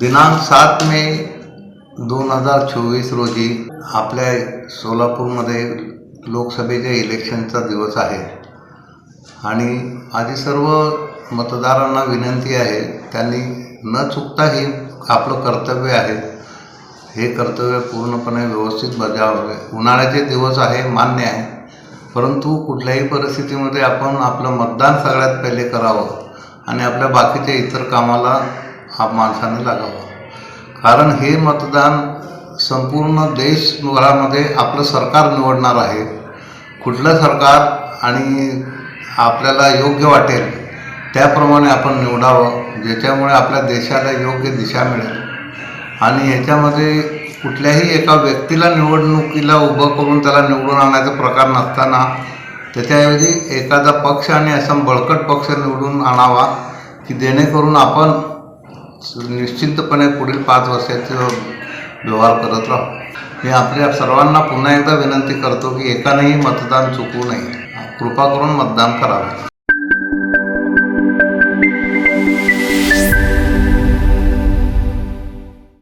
दिनांक सात मे दोन हजार चोवीस रोजी आपल्या सोलापूरमध्ये लोकसभेच्या इलेक्शनचा दिवस आहे. आणि माझी सर्व मतदारांना विनंती आहे त्यांनी न चुकता हे आपलं कर्तव्य आहे. हे कर्तव्य पूर्णपणे व्यवस्थित बजावावे. उन्हाळ्याचे दिवस आहे मान्य आहे. परंतु कुठल्याही परिस्थितीमध्ये आपण आपलं मतदान सगळ्यात पहिले करावं आणि आपल्या बाकीच्या इतर कामाला हा माणसाने लागावं. कारण हे मतदान संपूर्ण देशभरामध्ये आपलं सरकार निवडणार आहे. कुठलं सरकार आणि आपल्याला योग्य वाटेल त्याप्रमाणे आपण निवडावं ज्याच्यामुळे आपल्या देशाला योग्य दिशा मिळेल. आणि ह्याच्यामध्ये कुठल्याही एका व्यक्तीला निवडणुकीला उभं करून त्याला निवडून आणायचा प्रकार नसताना त्याच्याऐवजी एखादा पक्ष आणि असा बळकट पक्ष निवडून आणावा की जेणेकरून आपण निश्चिंतपणे पुढील पाच वर्षाचे व्यवहार करत राहू. मी आपल्या सर्वांना पुन्हा एकदा विनंती करतो की एकानेही मतदान चुकवू नये. कृपा करून मतदान करावे.